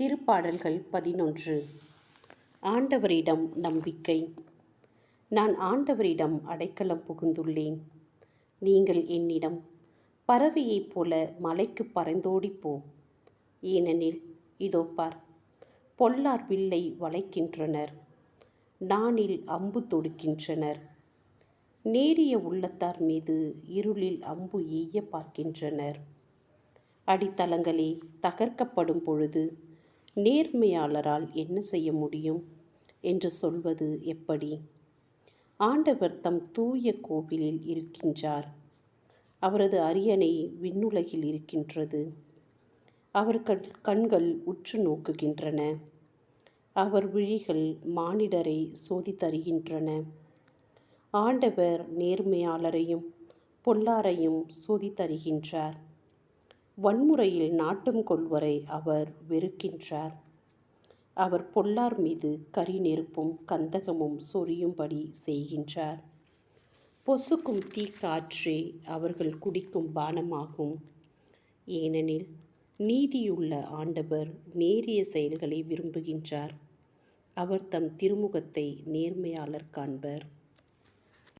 திருப்பாடல்கள் பதினொன்று. ஆண்டவரிடம் நம்பிக்கை. நான் ஆண்டவரிடம் அடைக்கலம் புகுந்துள்ளேன். நீங்கள் என்னிடம் பறவையைப் போல மலைக்கு பறந்தோடிப்போ ஏனெனில் இதோ பார் பொல்லார் வில்லை வளைக்கின்றனர். நானில் அம்பு தொடுக்கின்றனர். நேரிய உள்ளத்தார் மீது இருளில் அம்பு எய்ய பார்க்கின்றனர். அடித்தளங்களே தகர்க்கப்படும் பொழுது நேர்மையாளரால் என்ன செய்ய முடியும்? என்று சொல்வது எப்படி? ஆண்டவர் தம் தூய கோவிலில் இருக்கின்றார். அவரது அரியணை விண்ணுலகில் இருக்கின்றது. அவர் கண் கண்கள் உற்று நோக்குகின்றன. அவர் விழிகள் மானிடரை சோதித்தருகின்றன ஆண்டவர் நேர்மையாளரையும் பொல்லாரையும் சோதித்தருகின்றார் வன்முறையில் நாட்டம் கொள்வரை அவர் வெறுக்கின்றார். அவர் பொல்லார் மீது கரி நெருப்பும் கந்தகமும் சொரியும்படி செய்கின்றார். பொசுக்கும் தீக்காற்றே அவர்கள் குடிக்கும் பானமாகும். ஏனெனில் நீதியுள்ள ஆண்டவர் நேரிய செயல்களை விரும்புகின்றார். அவர் தம் திருமுகத்தை நேர்மையாளர் காண்பர்.